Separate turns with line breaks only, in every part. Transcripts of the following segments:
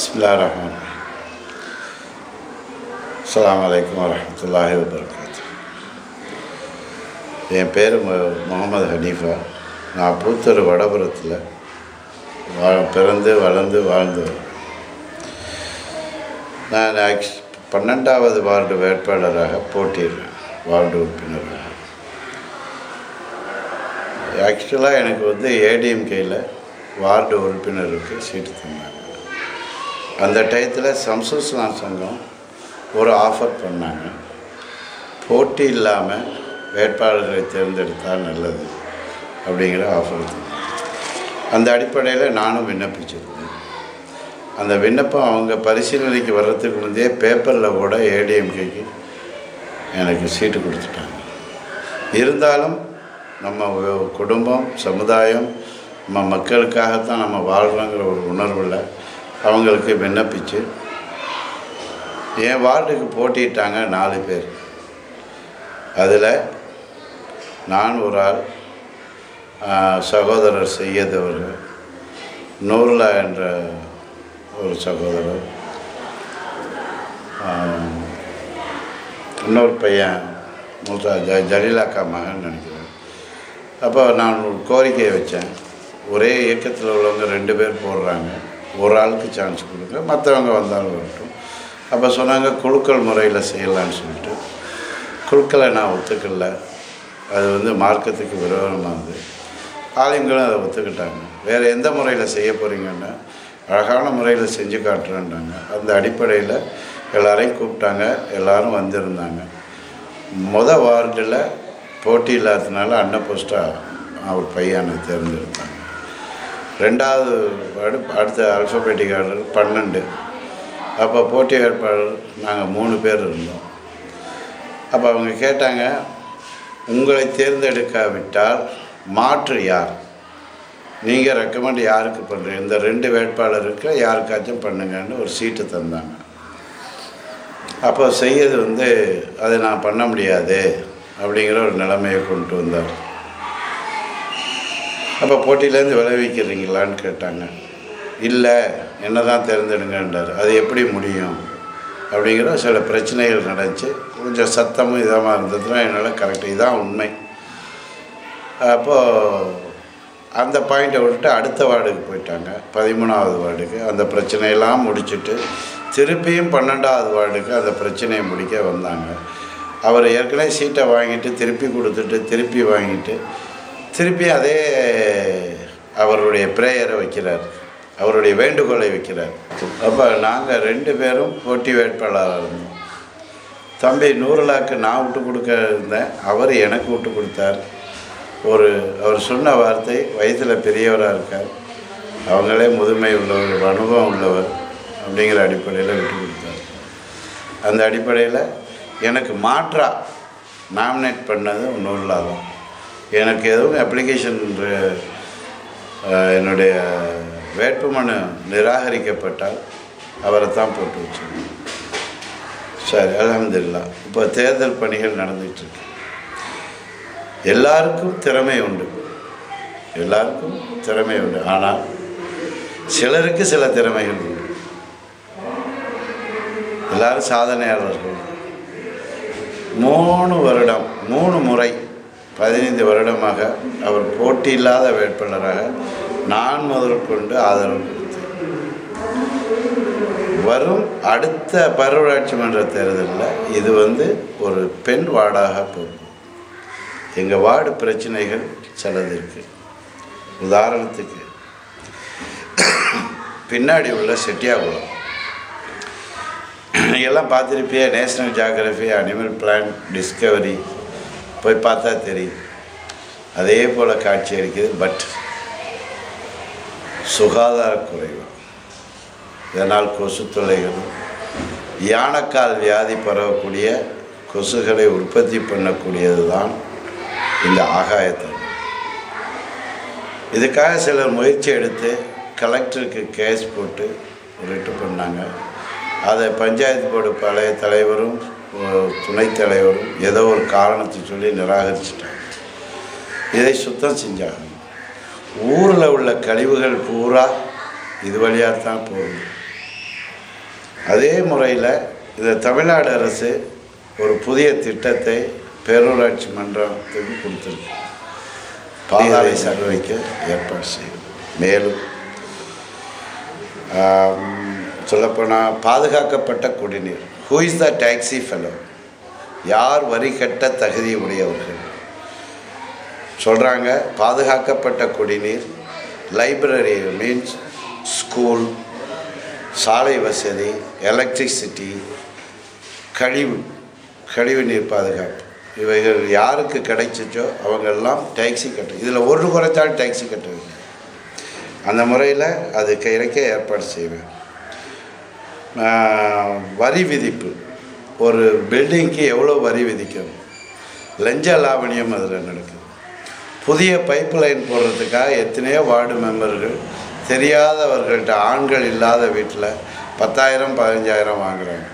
பிஸ்மில்லா ரஹ்மான் அஸ்ஸலாமு அலைக்கும் வரஹ்மத்துல்லாஹி வபரகாத்து என் பேர் முகமது ஹனீஃபா. நான் பூத்தூர் வடபுரத்தில் வா பிறந்து வளர்ந்து வாழ்ந்து நான் ஆக்ஸ் பன்னெண்டாவது வார்டு வேட்பாளராக போட்டிடுறேன் வார்டு உறுப்பினராக. ஆக்சுவலாக எனக்கு வந்து ஏடிஎம்கேயில் வார்டு உறுப்பினருக்கு சீட்டு தந்தாங்க. அந்த டயத்தில் சம்சுஸ்லாம் சங்கம் ஒரு ஆஃபர் பண்ணாங்க. போட்டி இல்லாமல் வேட்பாளர்களை தேர்ந்தெடுத்தால் நல்லது அப்படிங்கிற ஆஃபர். அந்த அடிப்படையில் நானும் விண்ணப்பிச்சிருந்தேன் அந்த விண்ணப்பம் அவங்க பரிசீலனைக்கு வர்றதுக்கு முந்தையே பேப்பரில் கூட ஏடிஎம்கேக்கு எனக்கு சீட்டு கொடுத்துட்டாங்க. இருந்தாலும் நம்ம குடும்பம் சமுதாயம் நம்ம மக்களுக்காகத்தான் நம்ம வாழ்கிறோங்கிற ஒரு உணர்வில் அவங்களுக்கு விண்ணப்பிச்சு என் வார்டுக்கு போட்டிட்டாங்க நாலு பேர். அதில் நான் ஒரு ஆள் சகோதரர் செய்யத் ஒரு நூர்லா என்ற ஒரு சகோதரர் இன்னொரு பையன் மூத்தா ஜ ஜலீலாக்கா மகன் நினைக்கிறேன். அப்போ நான் ஒரு கோரிக்கையை வச்சேன். ஒரே இயக்கத்தில் உள்ளவங்க ரெண்டு பேர் போடுறாங்க. ஒரு ஆளுக்கு சான்ஸ் கொடுங்க. மற்றவங்க வந்தாலும் வரட்டும். அப்போ சொன்னாங்க குழுக்கள் முறையில் செய்யலான்னு சொல்லிட்டு. குழுக்களை நான் ஒத்துக்கல. அது வந்து மார்க்கத்துக்கு விரோதமானது ஆலயங்களும் அதை ஒத்துக்கிட்டாங்க. வேறு எந்த முறையில் செய்ய போகிறீங்கன்னா அழகான முறையில் செஞ்சு காட்டுறேன்றாங்க அந்த அடிப்படையில் எல்லாரையும் கூப்பிட்டாங்க. எல்லாரும் வந்திருந்தாங்க. மொதல் வார்டில் போட்டி இல்லாததுனால அன்ன போஸ்ட்டாக அவர் பையனை தேர்ந்தெடுத்தாங்க. ரெண்டாவது வார்டு அடுத்த அல்ஃபபெட்டிக் ஆர்டர் பன்னெண்டு. அப்போ போட்டி வேட்பாளர் நாங்கள் மூணு பேர் இருந்தோம். அப்போ அவங்க கேட்டாங்க உங்களை தேர்ந்தெடுக்காவிட்டால் மாற்று யார்? நீங்கள் ரெக்கமெண்ட் யாருக்கு பண்ணுறீங்க இந்த ரெண்டு வேட்பாளருக்கு யாருக்காச்சும் பண்ணுங்கன்னு ஒரு சீட்டு தந்தாங்க. அப்போ செய்யறது வந்து அதை நான் பண்ண முடியாது அப்படிங்கிற ஒரு நிலைமையை கொண்டு வந்தார். அப்போ போட்டியிலேருந்து விளைவிக்கிறீங்களான்னு கேட்டாங்க. இல்லை என்ன தான் தேர்ந்தெடுங்கன்றார். அது எப்படி முடியும்? அப்படிங்கிற சில பிரச்சனைகள் நடந்துச்சு. கொஞ்சம் சத்தமும் இதமாக இருந்ததுன்னா என்னால் கரெக்டாக இதான் உண்மை. அப்போது அந்த பாயிண்ட்டை விட்டுட்டு அடுத்த வார்டுக்கு போயிட்டாங்க. பதிமூணாவது வார்டுக்கு. அந்த பிரச்சனையெல்லாம் முடிச்சுட்டு திருப்பியும் பன்னெண்டாவது வார்டுக்கு அந்த பிரச்சனையை முடிக்க வந்தாங்க. அவர் ஏற்கனவே சீட்டை வாங்கிட்டு திருப்பி கொடுத்துட்டு திருப்பி வாங்கிட்டு திருப்பி அதே அவருடைய ப்ரேயரை வைக்கிறார். அவருடைய வேண்டுகோளை வைக்கிறார். அப்போ நாங்கள் ரெண்டு பேரும் போட்டி வேட்பாளராக இருந்தோம். தம்பி நூறுலாக்கு நான் விட்டு கொடுக்க இருந்தேன். அவர் எனக்கு விட்டு கொடுத்தார். ஒரு அவர் சொன்ன வார்த்தை வயதில் பெரியவராக இருக்கார். அவங்களே முதுமை உள்ளவர் அனுபவம் உள்ளவர் அப்படிங்கிற அடிப்படையில் விட்டு கொடுத்தார். அந்த அடிப்படையில் எனக்கு மாற்றாக நாமினேட் பண்ணது நூறுலா தான். எனக்கு எதுவும் அப்ளிகேஷன் என்னுடைய வேட்புமனு நிராகரிக்கப்பட்டால் அவரை தான் போட்டு வச்சுருக்கேன். சரி அலமதுல்லா இப்போ தேர்தல் பணிகள் நடந்துகிட்ருக்கு எல்லாருக்கும் திறமை உண்டு. எல்லாருக்கும் திறமை உண்டு. ஆனால் சிலருக்கு சில திறமைகள் உண்டு. எல்லாரும் சாதனையாளர்கள். மூணு வருடம் மூணு முறை பதினைந்து வருடமாக அவர் போட்டியில்லாத வேட்பாளராக நான் முதல் கொண்டு ஆதரவு கொடுத்தேன். வரும் அடுத்த பருவராட்சி மன்ற தேர்தலில் இது வந்து ஒரு பெண் வார்டாக போகும். எங்கள் வார்டு பிரச்சனைகள் சிலது இருக்குது உதாரணத்துக்கு பின்னாடி உள்ள செட்டியாகுளம். எல்லாம் பார்த்துருப்பியா National Geographic Animal Planet Discovery போய் பார்த்தா தெரியும் அதே போல் காட்சி அளிக்குது பட் சுகாதார குறைவு. இதனால் கொசு தொலைகளும் யானைக்கால் வியாதி பரவக்கூடிய கொசுகளை உற்பத்தி பண்ணக்கூடியது தான் இந்த ஆகாயத்தண்ணி இதுக்காக சிலர் முயற்சி எடுத்து கலெக்டருக்கு கேஸ் போட்டு ரிட்டு பண்ணாங்க. அதை பஞ்சாயத்து போர்டு பழைய தலைவரும் துணைத் தலைவரும் ஏதோ ஒரு காரணத்தை சொல்லி நிராகரிச்சிட்டாங்க இதை சுத்தம் செஞ்சாங்க. ஊரில் உள்ள கழிவுகள் பூரா இது வழியாக தான் போகுது. அதே முறையில் இந்த தமிழ்நாடு அரசு ஒரு புதிய திட்டத்தை பேரூராட்சி மன்றத்துக்கு கொடுத்துருக்கு. பாதாளை சர்வைக்க ஏற்பாடு செய்யும் மேலும் சொல்லப்போனால் பாதுகாக்கப்பட்ட குடிநீர். Who is the taxi fellow யார் வரி கட்ட தகுதி உடையவர்கள்? சொல்கிறாங்க பாதுகாக்கப்பட்ட குடிநீர் லைப்ரரி மீன்ஸ் ஸ்கூல் சாலை வசதி எலக்ட்ரிசிட்டி கழிவு கழிவு நீர் பாதுகாப்பு. இவைகள் யாருக்கு கிடைச்சிச்சோ அவங்கெல்லாம் டேக்ஸி கட்டு இதில் ஒரு குறைத்தாலும் டேக்ஸி கட்டுவீங்க அந்த முறையில் அது கிடைக்க ஏற்பாடு செய்வேன். வரி விதிப்பு. ஒரு பில்டிங்க்கு எவ்வளோ வரி விதிக்கணும்? லஞ்ச லாவணியம் அதில் நடக்குது புதிய பைப் லைன் போடுறதுக்காக எத்தனையோ வார்டு மெம்பர்கள் தெரியாதவர்கள்ட்ட ஆண்கள் இல்லாத வீட்டில் பத்தாயிரம் பதினஞ்சாயிரம் வாங்குகிறாங்க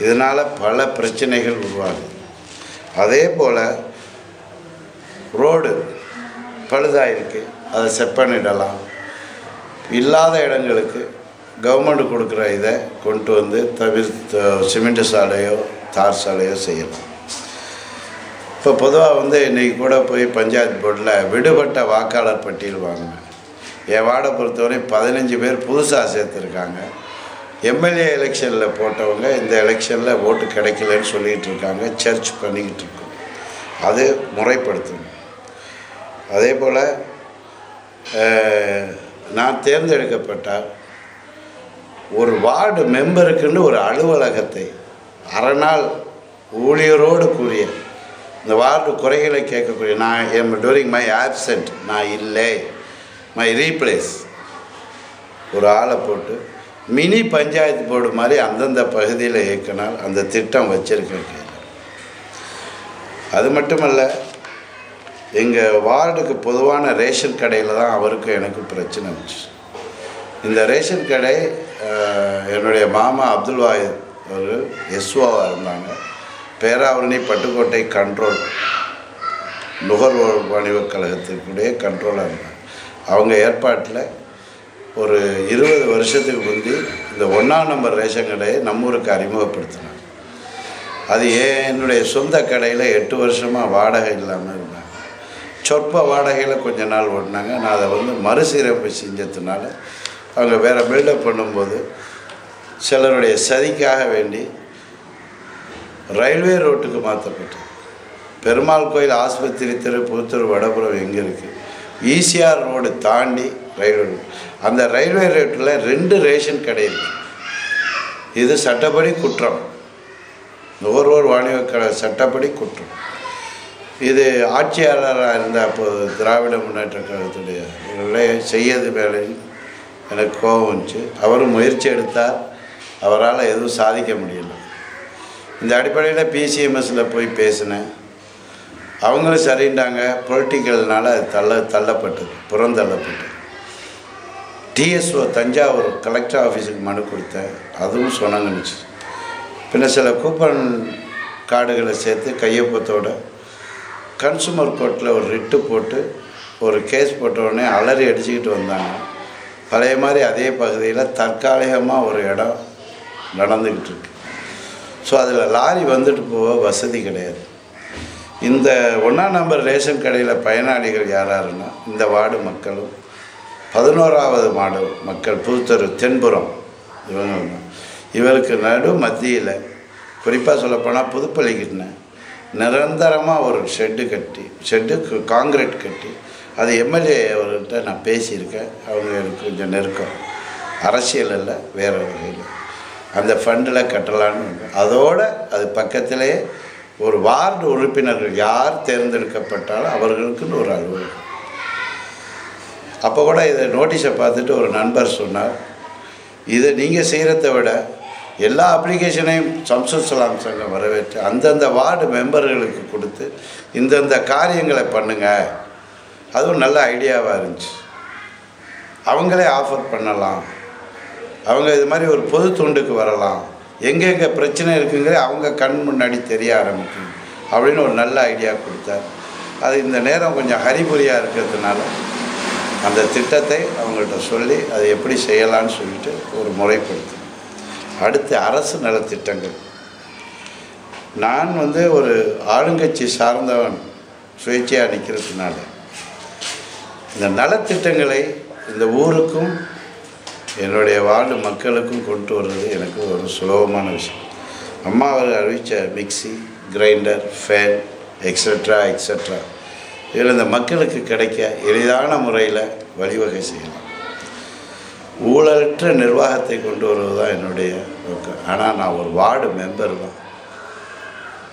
இதனால் பல பிரச்சனைகள் உருவாகுது. அதே போல் ரோடு பழுதாயிருக்கு. அதை செப்பனிடலாம். பண்ணிடலாம் இல்லாத இடங்களுக்கு கவர்மெண்ட் கொடுக்குற இதை கொண்டு வந்து தவிர்த்து சிமெண்ட் சாலையோ தார் சாலையோ செய்யலாம். இப்போ பொதுவாக வந்து இன்றைக்கி கூட போய் பஞ்சாயத்து போர்டில் விடுபட்ட வாக்காளர் பட்டியல் வாங்கினேன் என் வார்டை பொறுத்தவரை பதினஞ்சு பேர் புதுசாக சேர்த்துருக்காங்க. எம்எல்ஏ எலெக்ஷனில் போட்டவங்க இந்த எலெக்ஷனில் ஓட்டு கிடைக்கலன்னு சொல்லிகிட்டு இருக்காங்க சர்ச் பண்ணிக்கிட்டு இருக்கோம். அது முறைப்படுத்தணும். அதே போல் நான் தேர்ந்தெடுக்கப்பட்டால் ஒரு வார்டு மெம்பருக்குன்னு ஒரு அலுவலகத்தை அரை நாள் ஊழியரோடு கூறிய இந்த வார்டு குறைகளை கேட்கக்கூடிய நான் எம் டூரிங் மை ஆப்சென்ட் நான் இல்லை. மை ரீப்ளேஸ் ஒரு ஆளை போட்டு மினி பஞ்சாயத்து போர்டு மாதிரி அந்தந்த பகுதியில் இயக்கினால் அந்த திட்டம் வச்சுருக்கேன் அது மட்டுமல்ல எங்கள் வார்டுக்கு பொதுவான ரேஷன் கடையில் தான் அவருக்கும் எனக்கு பிரச்சனை வந்துச்சு. இந்த ரேஷன் கடை என்னுடைய மாமா அப்துல் வாஹித் ஒரு எஸ்ஓவாக இருந்தாங்க. பேராவரணி பட்டுக்கோட்டை கண்ட்ரோல் நுகர்வோர் வணிகக் கழகத்திற்குடைய கண்ட்ரோலாக இருந்தாங்க. அவங்க ஏற்பாட்டில் ஒரு இருபது வருஷத்துக்கு முந்தி இந்த ஒன்றாம் நம்பர் ரேஷன் கடையை நம்ம ஊருக்கு அறிமுகப்படுத்தினாங்க. அது ஏன் என்னுடைய சொந்த கடையில் எட்டு வருஷமாக வாடகை இல்லாமல் இருந்தாங்க. சொற்ப வாடகையில் கொஞ்ச நாள் ஓடினாங்க நான் அதை வந்து மறுசீரமைப்பு செஞ்சதுனால அவங்க வேறு பில்டப் பண்ணும்போது சிலருடைய சதிக்காக வேண்டி ரயில்வே ரோட்டுக்கு மாற்றப்பட்டது. பெருமாள் கோயில் ஆஸ்பத்திரி தெரு புத்தூர் வடபுறம் எங்கே இருக்குது ஈசிஆர் ரோடு தாண்டி ரயில்வே ரோடு அந்த ரயில்வே ரோட்டில் ரெண்டு ரேஷன் கடை இருக்குது இது சட்டப்படி குற்றம். நுகர்வோர் வாணிப கடை சட்டப்படி குற்றம். இது ஆட்சியாளராக இருந்த அப்போது திராவிட முன்னேற்ற கழகத்துடைய செய்யது வேலை. எனக்கு கோபம் வந்துச்சு. அவரும் முயற்சி எடுத்தார். அவரால் எதுவும் சாதிக்க முடியல. இந்த அடிப்படையில் பிசிஎம்எஸில் போய் பேசினேன். அவங்களும் சரிண்டாங்க பொலிட்டிக்கல்னால அது தள்ள தள்ளப்பட்டது. புறந்தள்ளப்பட்டது. டிஎஸ்ஓ தஞ்சாவூர் கலெக்டர் ஆஃபீஸுக்கு மனு கொடுத்தேன். அதுவும் சொன்னாங்கன்னுச்சு பின்ன சில கூப்பன் கார்டுகளை சேர்த்து கையொப்பத்தோட கன்சூமர் கோர்ட்டில் ஒரு ரிட்டு போட்டு ஒரு கேஸ் போட்ட உடனே அலறி அடிச்சுக்கிட்டு வந்தாங்க. பழைய மாதிரி அதே பகுதியில் தற்காலிகமாக ஒரு இடம் நடந்துக்கிட்டு இருக்கு. ஸோ அதில் லாரி வந்துட்டு போக வசதி கிடையாது. இந்த ஒன்றாம் நம்பர் ரேஷன் கடையில் பயனாளிகள் யாராருன்னா இந்த வார்டு மக்களும் பதினோராவது மாடு மக்கள் புதுத்தரு தென்புறம் இவங்க இவருக்கு நடு மத்தியில் குறிப்பாக சொல்லப்போனால் புதுப்பள்ளிக்கிட்ட நிரந்தரமாக ஒரு ஷெட்டு கட்டி ஷெட்டு காங்கிரீட் கட்டி அது எம்எல்ஏ அவர்கிட்ட நான் பேசியிருக்கேன். அவங்க எனக்கு கொஞ்சம் நெருக்கம். அரசியல் இல்லை வேறு வகையில். அந்த ஃபண்டில் கட்டலான்னு அதோடு அது பக்கத்திலே ஒரு வார்டு உறுப்பினர்கள் யார் தேர்ந்தெடுக்கப்பட்டாலும் அவர்களுக்குன்னு ஒரு அலுவலகம். அப்போ கூட இதை நோட்டீஸை பார்த்துட்டு ஒரு நண்பர் சொன்னார் இதை நீங்கள் செய்கிறத விட எல்லா அப்ளிகேஷனையும் சம்சுல் சலாம் சங்கம் வரவேற்று அந்தந்த வார்டு மெம்பர்களுக்கு கொடுத்து இந்தந்த காரியங்களை பண்ணுங்கள் அதுவும் நல்ல ஐடியாவாக இருந்துச்சு. அவங்களே ஆஃபர் பண்ணலாம். அவங்க இது மாதிரி ஒரு பொது தொண்டுக்கு வரலாம். எங்கெங்கே பிரச்சனை இருக்குங்கிற அவங்க கண் முன்னாடி தெரிய ஆரம்பிக்கும் அப்படின்னு ஒரு நல்ல ஐடியா கொடுத்தார். அது இந்த நேரம் கொஞ்சம் ஹரிபுரியாக இருக்கிறதுனால அந்த திட்டத்தை அவங்கள்ட்ட சொல்லி அதை எப்படி செய்யலான்னு சொல்லிட்டு ஒரு முறைப்படுத்தும் அடுத்து அரசு நலத்திட்டங்கள் நான் வந்து ஒரு ஆளுங்கட்சி சார்ந்தவன் சுயேட்சையாக நிற்கிறதுனால இந்த நலத்திட்டங்களை இந்த ஊருக்கும் என்னுடைய வார்டு மக்களுக்கும் கொண்டு வர்றது எனக்கு ஒரு சுலபமான விஷயம். அம்மா அவர்கள் அறிவித்த mixie grinder fan extra extra இதில் இந்த மக்களுக்கு கிடைக்க எளிதான முறையில் வழிவகை செய்யலாம். ஊழலற்ற நிர்வாகத்தை கொண்டு வருவது தான் என்னுடைய நோக்கம். ஆனால் நான் ஒரு வார்டு மெம்பர் தான்.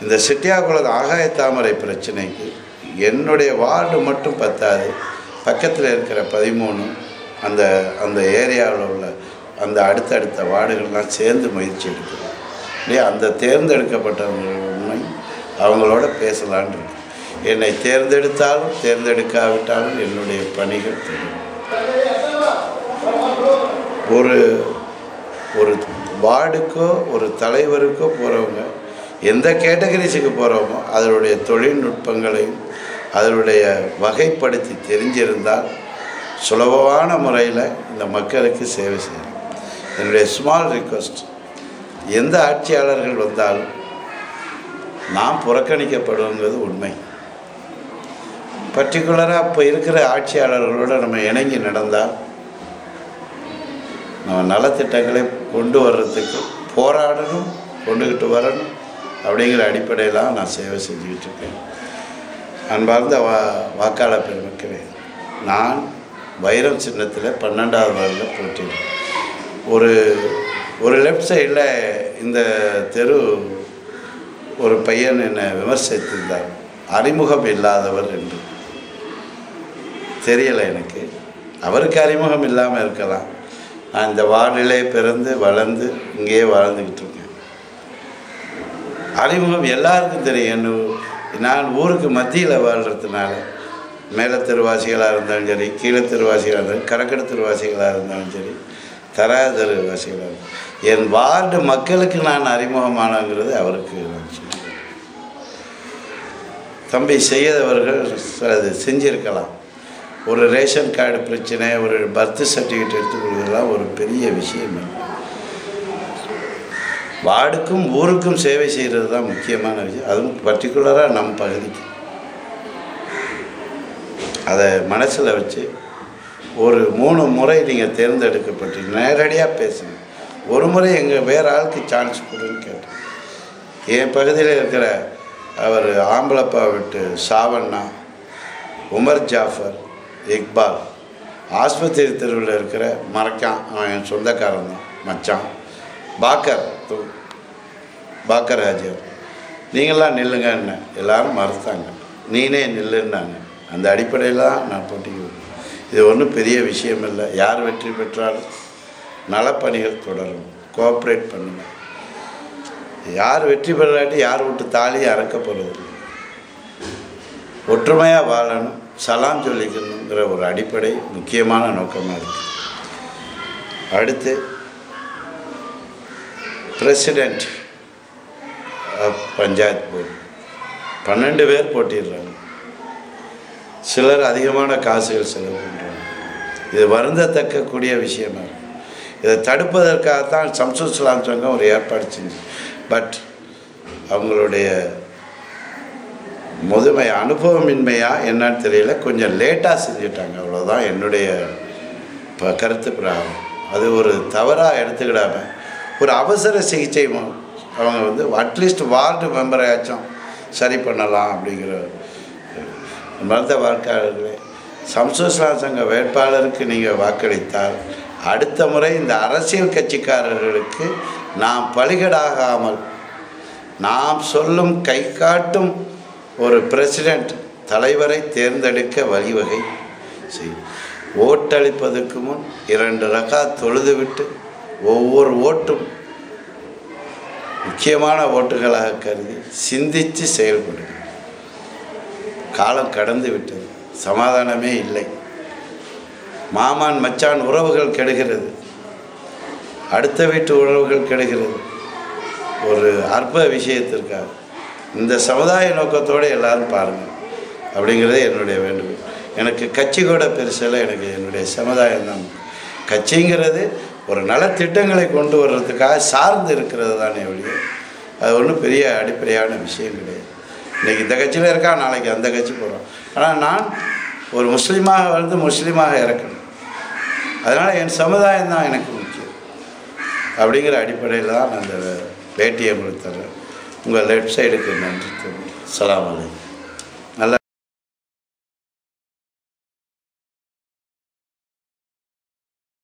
இந்த செட்டியாகுளம் ஆகாய தாமரை பிரச்சனைக்கு என்னுடைய வார்டு மட்டும் பத்தாது. பக்கத்தில் இருக்கிற பதிமூணு அந்த அந்த ஏரியாவில் உள்ள அந்த அடுத்தடுத்த வார்டுகள்லாம் சேர்ந்து முயற்சி எடுக்கிறோம் இல்லையா? அந்த தேர்ந்தெடுக்கப்பட்டவங்களை அவங்களோட பேசலான் இருக்கு. என்னை தேர்ந்தெடுத்தாலும் தேர்ந்தெடுக்காவிட்டாலும் என்னுடைய பணிகள் தெரியும் ஒரு ஒரு வார்டுக்கோ ஒரு தலைவருக்கோ போகிறவங்க எந்த கேட்டகரிஸுக்கு போகிறோமோ அதனுடைய தொழில்நுட்பங்களையும் அதனுடைய வகைப்படுத்தி தெரிஞ்சிருந்தால் சுலபமான முறையில் இந்த மக்களுக்கு சேவை செய்யணும் என்னுடைய ஸ்மால் ரிக்வஸ்ட் எந்த ஆட்சியாளர்கள் வந்தாலும் நாம் புறக்கணிக்கப்படுங்கிறது உண்மை. பர்டிகுலராக இப்போ இருக்கிற ஆட்சியாளர்களோடு நம்ம இணங்கி நடந்தால் நம்ம நலத்திட்டங்களை கொண்டு வர்றதுக்கு போராடணும் கொண்டுக்கிட்டு வரணும் அப்படிங்கிற அடிப்படையில் நான் சேவை செஞ்சுக்கிட்டு இருக்கேன். அன்பார்ந்த வா வாக்காளர் பெருமக்களே நான் வைரம் சின்னத்தில் பன்னெண்டாவது வார்டில் போட்டியிடுறேன். ஒரு ஒரு லெஃப்ட் சைடில் இந்த தெரு ஒரு பையன் என்னை விமர்சித்திருந்தார். அறிமுகம் இல்லாதவர் என்று. தெரியலை எனக்கு. அவருக்கு அறிமுகம் இல்லாமல் இருக்கலாம். நான் இந்த வார்டிலே பிறந்து வளர்ந்து இங்கேயே வாழ்ந்துக்கிட்டு இருக்கேன். அறிமுகம் எல்லாருக்கும் தெரியும். என்ன நான் ஊருக்கு மத்தியில் வாழ்கிறதுனால மேல தெருவாசிகளாக இருந்தாலும் சரி கீழே தெருவாசிகளாக இருந்தாலும் கடற்கடை திருவாசிகளாக இருந்தாலும் சரி தரா தெருவாசிகளாக இருந்தாலும் என் வார்டு மக்களுக்கு நான் அறிமுகமானங்கிறது அவருக்கு தம்பி செய்யாதவர்கள் அது செஞ்சிருக்கலாம். ஒரு ரேஷன் கார்டு பிரச்சனை ஒரு பர்த் சர்டிஃபிகேட் எடுத்துக் ஒரு பெரிய விஷயம் இல்லை. வார்டுக்கும் ஊருக்கும் சேவை செய்கிறது தான் முக்கியமான விஷயம். அதுவும் பர்டிகுலராக நம் பகுதிக்கு. அதை மனசில் வச்சு ஒரு மூணு முறை நீங்கள் தேர்ந்தெடுக்கப்பட்டு நேரடியாக பேசுங்க. ஒரு முறை எங்கள் வேறு ஆளுக்கு சான்ஸ் கொடுன்னு கேட்டேன். என் பகுதியில் இருக்கிற அவர் ஆம்பளப்பா விட்டு சாவண்ணா உமர் ஜாஃபர் இக்பால் ஆஸ்பத்திரி தெருவில் இருக்கிற மறக்கான் அவன் என் சொந்தக்காரன் தான் மச்சான். பாக்கர். பாக்கர் ஹாஜியார் நீங்களாம் நில்லுங்க என்ன? எல்லாரும் மறுத்தாங்க. நீனே நில்லுன்னாங்க. அந்த அடிப்படையில் தான் நான் போட்டிக்கு இது ஒன்றும் பெரிய விஷயம் இல்லை. யார் வெற்றி பெற்றாலும் நலப்பணிகள் தொடரும். கோஆப்ரேட் பண்ணுங்க. யார் வெற்றி பெறாட்டி யார் விட்டு தாலி அறக்க போகிறது ஒற்றுமையாக வாழணும். சலாம் சொல்லிக்கணுங்கிற ஒரு அடிப்படை முக்கியமான நோக்கமாக இருக்குது அடுத்து பிரசிடெண்ட் பஞ்சாயத் பஞ்சாயத்து போர்டு பன்னெண்டு பேர் போட்டிடுறாங்க சிலர் அதிகமான காசுகள் செலவு பண்ணுறாங்க இது வருந்தத்தக்கக்கூடிய விஷயமா இதை தடுப்பதற்காகத்தான் சம்சுஸ்லாம் சங்கம் ஒரு ஏற்பாடு செஞ்சு பட் அவங்களுடைய முதுமை அனுபவமின்மையாக என்னன்னு தெரியல. கொஞ்சம் லேட்டாக செஞ்சுட்டாங்க. அவ்வளோதான் என்னுடைய ப கருத்து பிராகம் அது ஒரு தவறாக எடுத்துக்கிடாம ஒரு அவசர சிகிச்சை அவங்க வந்து அட்லீஸ்ட் வார்டு மெம்பரையாச்சும் சரி பண்ணலாம் அப்படிங்கிற மருந்த வாக்காளர்களே சம்சு சங்க வேட்பாளருக்கு நீங்கள் வாக்களித்தால் அடுத்த முறை இந்த அரசியல் கட்சிக்காரர்களுக்கு நாம் பலிகடாகாமல் நாம் சொல்லும் கை காட்டும் ஒரு பிரசிடெண்ட் தலைவரை தேர்ந்தெடுக்க வழிவகை செய்யும் ஓட்டளிப்பதற்கு முன் இரண்டு ரகா தொழுதுவிட்டு ஒவ்வொரு ஓட்டும் முக்கியமான ஓட்டுகளாக கருதி சிந்தித்து செயல்படுங்க காலம் கடந்து விட்டது. சமாதானமே இல்லை. மாமான் மச்சான் உறவுகள் கெடுகிறது. அடுத்த வீட்டு உறவுகள் கெடுகிறது. ஒரு அற்ப விஷயத்திற்காக. இந்த சமுதாய நோக்கத்தோடு எல்லாரும் பாருங்கள். அப்படிங்கிறது என்னுடைய வேண்டுகோள். எனக்கு கட்சி கூட பெருசெல்லாம் எனக்கு என்னுடைய சமுதாயம் தான். கட்சிங்கிறது ஒரு நலத்திட்டங்களை கொண்டு வர்றதுக்காக சார்ந்து இருக்கிறது தானே ஒழிய அது ஒன்றும் பெரிய அடிப்படையான விஷயம் கிடையாது. இன்றைக்கி இந்த கட்சியில் இருக்கா நாளைக்கு அந்த கட்சி போகிறோம் ஆனால் நான் ஒரு முஸ்லீமாக வந்து முஸ்லீமாக இறக்கணும். அதனால் என் சமுதாயம் தான் எனக்கு முக்கியம். அப்படிங்கிற அடிப்படையில் தான் நான் அந்த பேட்டியை கொடுத்துறேன் உங்கள் லெஃப்ட் சைடுக்கு நன்றி. சலாம் அலைக்கும்.